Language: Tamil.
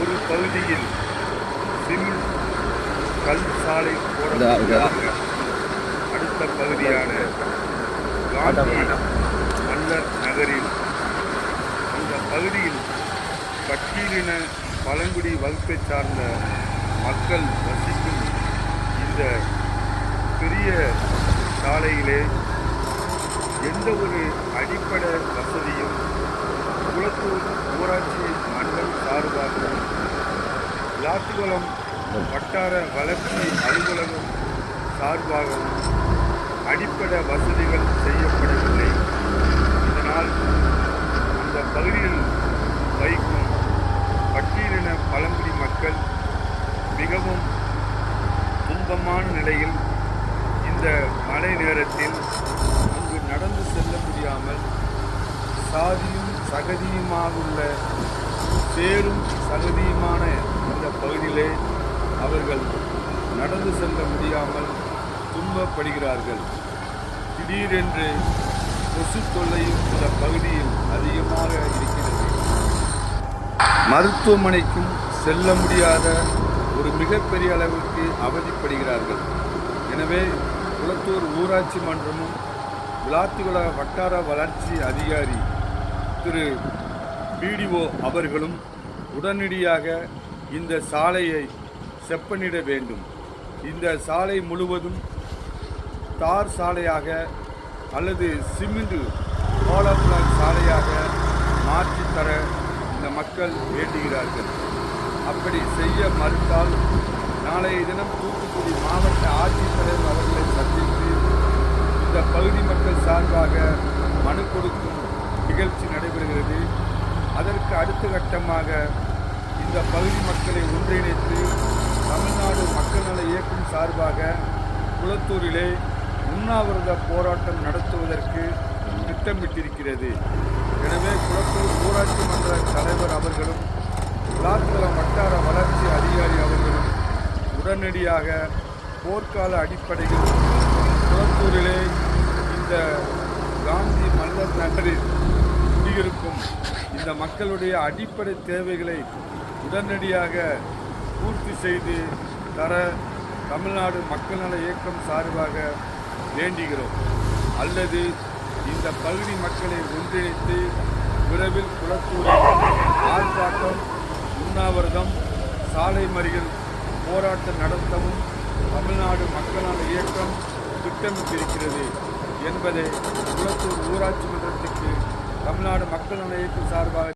ஒரு பகுதியில் சிமெண்ட் கல் சாலை போடப்பட்டதாக அடுத்த பகுதியான காந்தி மன்னர் நகரில் அந்த பகுதியில் பட்டியலின பழங்குடி வகுப்பை சார்ந்த மக்கள் வசிக்கும் இந்த பெரிய சாலையிலே எந்த ஒரு அடிப்படை வசதியும் குளத்தூர் ஊராட்சி மண்டல் சார்பாகவும் விளாத்துக்குளம் வட்டார வளர்ச்சி அலுவலகம் சார்பாகவும் அடிப்படை வசதிகள் செய்யப்படவில்லை. இதனால் அந்த பகுதியில் வைக்கும் பட்டியலின பழங்குடி மக்கள் மிகவும் துன்பமான நிலையில் இந்த மழை நேரத்தில் அங்கு நடந்து செல்ல முடியாமல் சாதியும் சகதியுமாக உள்ள சேரும் சகதியுமான இந்த அவர்கள் நடந்து செல்ல முடியாமல் துன்பப்படுகிறார்கள். திடீரென்று கொசு தொல்லையும் சில பகுதியில் அதிகமாக இருக்கிறது. மருத்துவமனைக்கும் செல்ல முடியாத ஒரு மிகப்பெரிய அளவிற்கு அவதிப்படுகிறார்கள். எனவே குளத்தூர் ஊராட்சி மன்றமும் விளாத்திகுள வட்டார வளர்ச்சி அதிகாரி திரு பிடிஓ அவர்களும் உடனடியாக இந்த சாலையை செப்பனிட வேண்டும். இந்த சாலை முழுவதும் தார் சாலையாக அல்லது சிமெண்ட் ஹோலோ சாலையாக மாற்றித் தர இந்த மக்கள் வேண்டுகிறார்கள். அப்படி செய்ய மறுத்தால் நாளைய தினம் தூத்துக்குடி மாவட்ட ஆட்சித்தலைவர் அவர்களை சந்தித்து இந்த பகுதி மக்கள் சார்பாக மனு கொடுக்கும் நிகழ்ச்சி நடைபெறுகிறது. அதற்கு அடுத்த கட்டமாக இந்த பகுதி மக்களை ஒன்றிணைத்து தமிழ்நாடு மக்கள் நல இயக்கம் சார்பாக குளத்தூரிலே உண்ணாவிரத போராட்டம் நடத்துவதற்கு திட்டமிட்டிருக்கிறது. எனவே குளத்தூர் ஊராட்சி மன்ற தலைவர் அவர்களும் விளாக்குளம் வட்டார வளர்ச்சி அதிகாரி அவர்களும் உடனடியாக போர்க்கால அடிப்படையில் குளத்தூரிலே இந்த காந்தி மல்லர் நகரில் குடியிருக்கும் இந்த மக்களுடைய அடிப்படை தேவைகளை உடனடியாக பூர்த்தி செய்து தர தமிழ்நாடு மக்கள் நல இயக்கம் சார்பாக வேண்டுகிறோம். அல்லது இந்த பகுதி மக்களை ஒன்றிணைத்து விரைவில் குளத்தூரில் ஆர்ப்பாட்டம் உண்ணாவிரதம் சாலை மறியல் போராட்டம் நடத்தவும் தமிழ்நாடு மக்கள் நல இயக்கம் திட்டமிட்டிருக்கிறது என்பதை குளத்தூர் ஊராட்சி மன்றத்திற்கு தமிழ்நாடு மக்கள் நல இயக்கம் சார்பாக